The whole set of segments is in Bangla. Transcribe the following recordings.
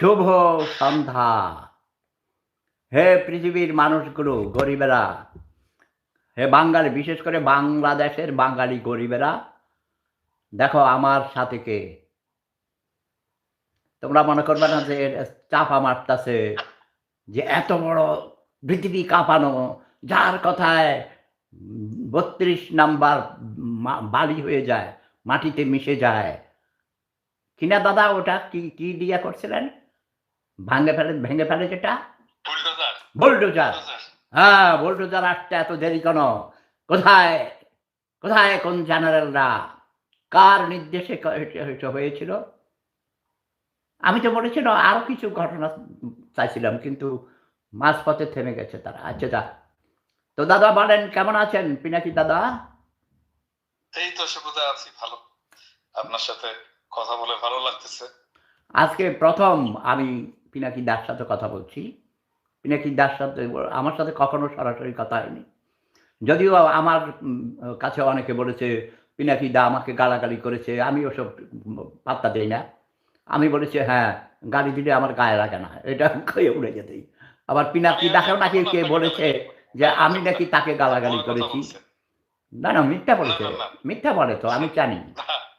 শুভ সন্ধ্যা। হে পৃথিবীর মানুষগুলো, গরিবেরা, হে বাঙালি, বিশেষ করে বাংলাদেশের বাঙালি গরিবেরা, দেখো আমার সাথে কে? তোমরা মনে করবে না যে চাপা মারতাছে, যে এত বড় পৃথিবী কাঁপানো, যার কথায় বত্রিশ নাম্বার বালি হয়ে যায়, মাটিতে মিশে যায়। কিনা দাদা, ওটা কি কি দিয়া করছিলেন? ভাঙে ফেলে ভেঙে ফেলে যেটা বুলডোজার হ্যাঁ বোল্ডোজার আসতে এত দেরি কেন? কোথায়? কোথায় কোন জেনারেলরা? কার নির্দেশে হয়েছিল? আমি তো বলেছিল আরও কিছু ঘটনা চাইছিলাম কিন্তু মাঝপথে থেমে গেছে তারা। আচ্ছা যা। তো দাদা বলেন কেমন আছেন? পিনাকি দাদা? এই তো সুবিধা আছি ভালো। আপনার সাথে কথা বলে ভালো লাগতেছে। আজকে প্রথম আমি পিনাকি দার সাথে কথা বলছি। পিনাকি দার সাথে আমার সাথে কখনো সরাসরি কথা হয়নি। যদিও আমার কাছে অনেকে বলেছে পিনাকি দা আমাকে গালাগালি করেছে আমি ওসব পাত্তা দিই না। আমি বলেছি হ্যাঁ গালি দিলে আমার গায়ে লাগে না এটা খেয়ে উড়ে যেতেই আবার পিনাকি দাকেও নাকি কে বলেছে যে আমি নাকি তাকে গালাগালি করেছি। না না মিথ্যা বলেছে। মিথ্যা বলে তো আমি জানি।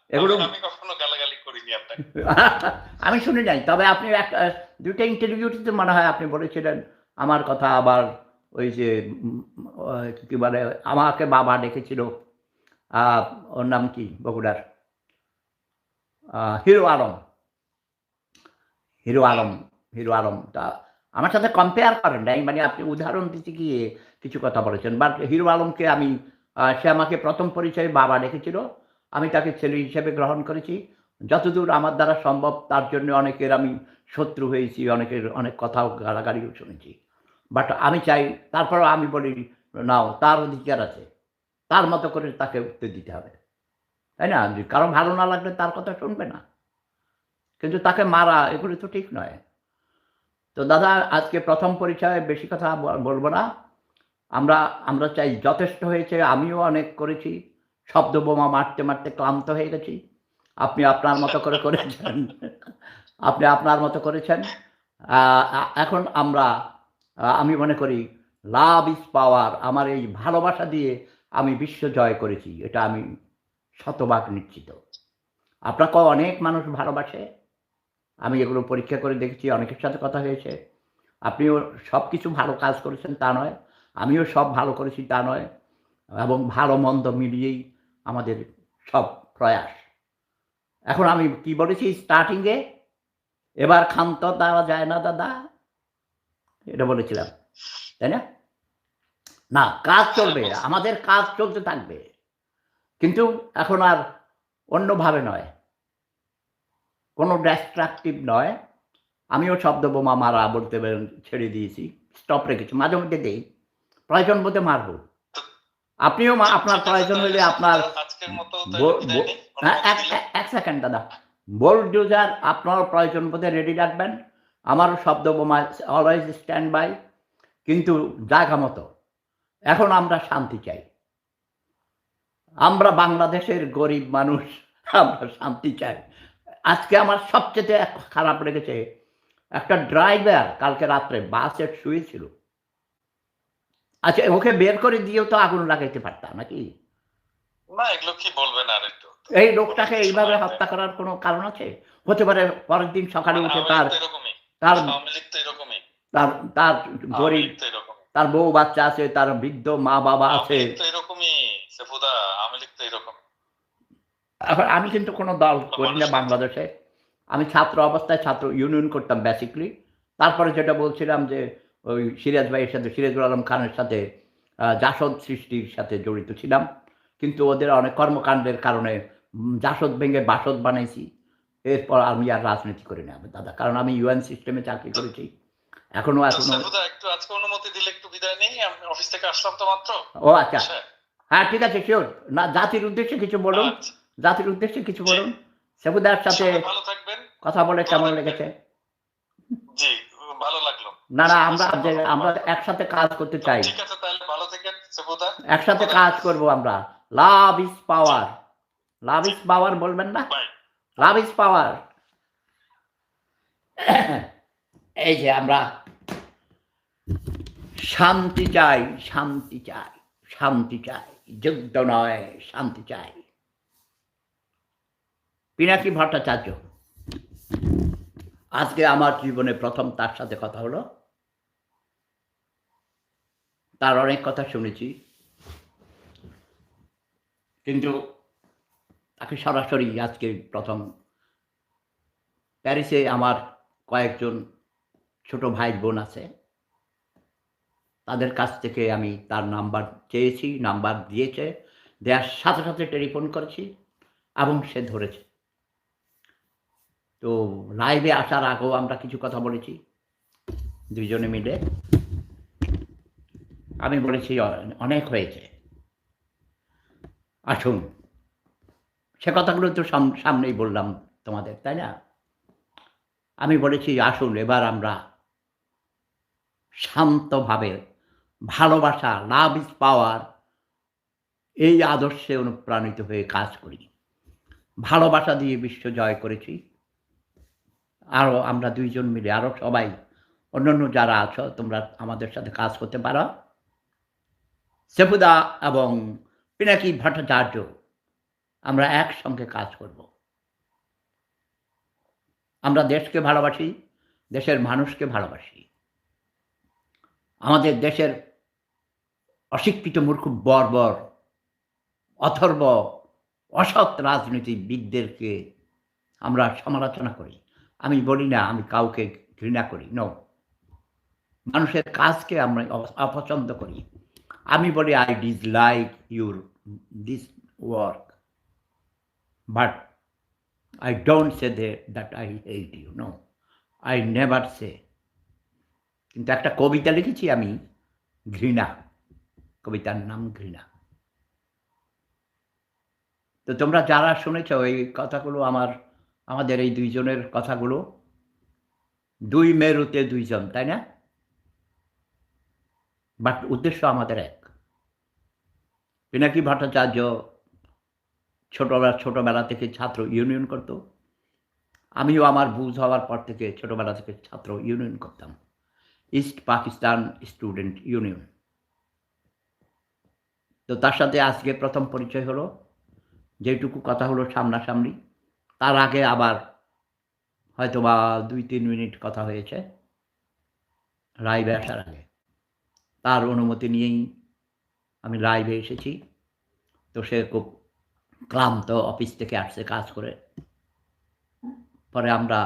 এগুলো আমি- কখনো গালাগালি করিনি আপনাকে। আমি শুনি নাই তবে আপনি একটা দুইটা ইন্টারভিউতে মনে হয় আপনি বলেছিলেন, আমার কথা আবার ওই যে কি বলে, আমাকে বাবা ডেকেছিল ওর নাম কি বগুড়ার? Hero Alam. Hero Alam hero Alam, তা আমার সাথে কম্পেয়ার করেন নাই মানে আপনি উদাহরণ দিতে গিয়ে কিছু কথা বলেছেন বাট হিরো আলমকে আমি সে আমাকে প্রথম পরিচয়ে বাবা ডেকেছিল, আমি তাকে ছেলে হিসেবে গ্রহণ করেছি, যতদূর আমার দ্বারা সম্ভব, তার জন্য অনেকের আমি শত্রু হয়েছি, অনেকের অনেক কথাও গালাগালিও শুনেছি। বাট আমি চাই, তারপরেও আমি বলি, নাও, তার অধিকার আছে। তার মতো করে তাকে উত্তর দিতে হবে। তাই না? কারও ভালো না লাগলে তার কথা শুনবে না। কিন্তু তাকে মারা, এগুলো তো ঠিক নয়। তো দাদা, আজকে প্রথম পরিচয়ে বেশি কথা বলব না। আমরা আমরা চাই যথেষ্ট হয়েছে, আমিও অনেক করেছি। শব্দ বোমা মারতে মারতে ক্লান্ত হয়ে গেছি। আপনি আপনার মতো করে করেছেন। আপনি আপনার মতো করেছেন। এখন আমরা আমি মনে করি লাভ ইজ পাওয়ার আমার এই ভালোবাসা দিয়ে আমি বিশ্ব জয় করেছি, এটা আমি শতভাগ নিশ্চিত। আপনাকে অনেক মানুষ ভালোবাসে, আমি এগুলো পরীক্ষা করে দেখেছি, অনেকের সাথে কথা হয়েছে। আপনিও সব কিছু ভালো কাজ করেছেন, তা নয়, আমিও সব ভালো করেছি, তা নয়, এবং ভালো মন্দ মিলিয়েই আমাদের সব প্রয়াস। এখন আমি কি বলেছি স্টার্টিংয়ে এবার ক্ষান্ত দেওয়া যায় না দাদা। এটা বলেছিলাম তাই না? না কাজ চলবে আমাদের কাজ চলতে থাকবে। কিন্তু এখন আর অন্যভাবে নয়। কোনো ডিস্ট্রাকটিভ নয়। আমিও শব্দ বোমা মারা বলতে ছেড়ে দিয়েছি। স্টপ রেখেছি। মাঝে মধ্যে দেই। প্রয়োজন বোধে মারবো। আপনিও আপনার প্রয়োজন হলে আপনার হ্যাঁ এক সেকেন্ড দাদা। বোল্ডোজার আপনার প্রয়োজন বোধে রেডি রাখবেন। আমারও শব্দ বোমা অলওয়েজ স্ট্যান্ড বাই কিন্তু জায়গা মতো। এখন আমরা শান্তি চাই। আমরা বাংলাদেশের গরিব মানুষ, আমরা শান্তি চাই। আজকে আমার সবচেয়ে খারাপ লেগেছে, একটা ড্রাইভার কালকে রাত্রে বাসে শুয়েছিল। আচ্ছা ওকে বের করে দিয়েও তো আগুন লাগাইতে পারতাম নাকি? না, এগুলো কি বলবেন আর একটু? এই লোকটাকে এইভাবে হত্যা করার কোনো কারণ আছে? হতে পারে পরের দিন সকালে উঠে তার তার তার তার গরিব তার বউ বাচ্চা আছে তার বৃদ্ধ মা বাবা আছে। এখন আমি কিন্তু কোনো দল করি না বাংলাদেশে। আমি ছাত্র অবস্থায় ছাত্র ইউনিয়ন করতাম বেসিকলি তারপরে যেটা বলছিলাম যে ওই সিরাজ ভাইয়ের সাথে সিরাজুল আলম খানের সাথে জাসদ সৃষ্টির সাথে জড়িত ছিলাম। কিন্তু ওদের অনেক কর্মকাণ্ডের কারণে জাসদ ভেঙে বাসদ বানাইছি এরপর আমি আর রাজনীতি করি না দাদা। কারণ আমি ইউএন সিস্টেমে চাকরি করেছি। এখনও এখনও সেফুদা একটু আজকে অনুমতি দিলে একটু বিদায় নেই আমি অফিস থেকে আসলাম তো মাত্র। ও আচ্ছা। আচ্ছা হ্যাঁ ঠিক আছে শিওর না জাতির উদ্দেশ্যে কিছু বলুন। আচ্ছা। জাতির উদ্দেশ্যে কিছু বলুন। সেবুদার সাথে কথা বলে কেমন লেগেছে? জি ভালো লাগল। না না আমরা আমরা একসাথে কাজ করতে চাই। ঠিক আছে তাহলে ভালো থাকেন একসাথে কাজ করব আমরা। Love is power love is power বলবেন না? লাভ ইজ পাওয়ার এই যে আমরা শান্তি চাই শান্তি চাই শান্তি চাই যুদ্ধ নয় শান্তি চাই। পিনাকি ভট্টাচার্য আজকে আমার জীবনে প্রথম তার সাথে কথা হলো। তার অনেক কথা শুনেছি। কিন্তু তাকে সরাসরি আজকে প্রথম প্যারিসে আমার কয়েকজন ছোট ভাই বোন আছে। তাদের কাছ থেকে আমি তার নাম্বার চেয়েছি, নাম্বার দিয়েছে, দেওয়ার সাথে সাথে টেলিফোন করেছি এবং সে ধরেছে। তো লাইভে আসার আগেও আমরা কিছু কথা বলেছি, দুইজনে মিলে। আমি বলেছি অনেক হয়েছে। আসুন। সে কথাগুলো তো সাম- সামনেই বললাম তোমাদের, তাই না? আমি বলেছি, আসুন, এবার আমরা শান্তভাবে ভালোবাসা লাভ ইজ পাওয়ার এই আদর্শে অনুপ্রাণিত হয়ে কাজ করি। ভালোবাসা দিয়ে বিশ্ব জয় করেছি। আরও আমরা দুইজন মিলে আরও সবাই, অন্যান্য যারা আছো, তোমরা আমাদের সাথে কাজ করতে পারো। সেফুদা এবং পিনাকি ভট্টাচার্য আমরা একসঙ্গে কাজ করব। আমরা দেশকে ভালোবাসি, দেশের মানুষকে ভালোবাসি। আমাদের দেশের অশিক্ষিত মূর্খ, বর্বর, অথর্ব, অসৎ রাজনীতিবিদদেরকে আমরা সমালোচনা করি। আমি বলি না, আমি কাউকে ঘৃণা করি ন মানুষের কাজকে আমরা অপছন্দ করি। আমি বলি I dislike your this work but I don't say that, that I hate you. No, I never say. কিন্তু একটা কবিতা লিখেছি আমি ঘৃণা কবিতার নাম ঘৃণা তো তোমরা যারা শুনেছ এই কথাগুলো আমার আমাদের এই দুইজনের কথাগুলো দুই মেরুতে দুইজন তাই না বাট উদ্দেশ্য আমাদের এক পিনাকি ভট্টাচার্য ছোটবেলা ছোটোবেলা থেকে ছাত্র ইউনিয়ন করত। আমিও আমার বুঝ হওয়ার পর থেকে ছোটোবেলা থেকে ছাত্র ইউনিয়ন করতাম। ইস্ট পাকিস্তান স্টুডেন্ট ইউনিয়ন তো তার সাথে আজকে প্রথম পরিচয় হলো। যেটুকু কথা হলো সামনাসামনি। তার আগে আবার হয়তো বা দুই তিন মিনিট কথা হয়েছে। লাইভে আসার আগে। তার অনুমতি নিয়েই আমি লাইভে এসেছি। তো সে খুব ক্লান্ত অফিস থেকে আসছে কাজ করে। পরে আমরা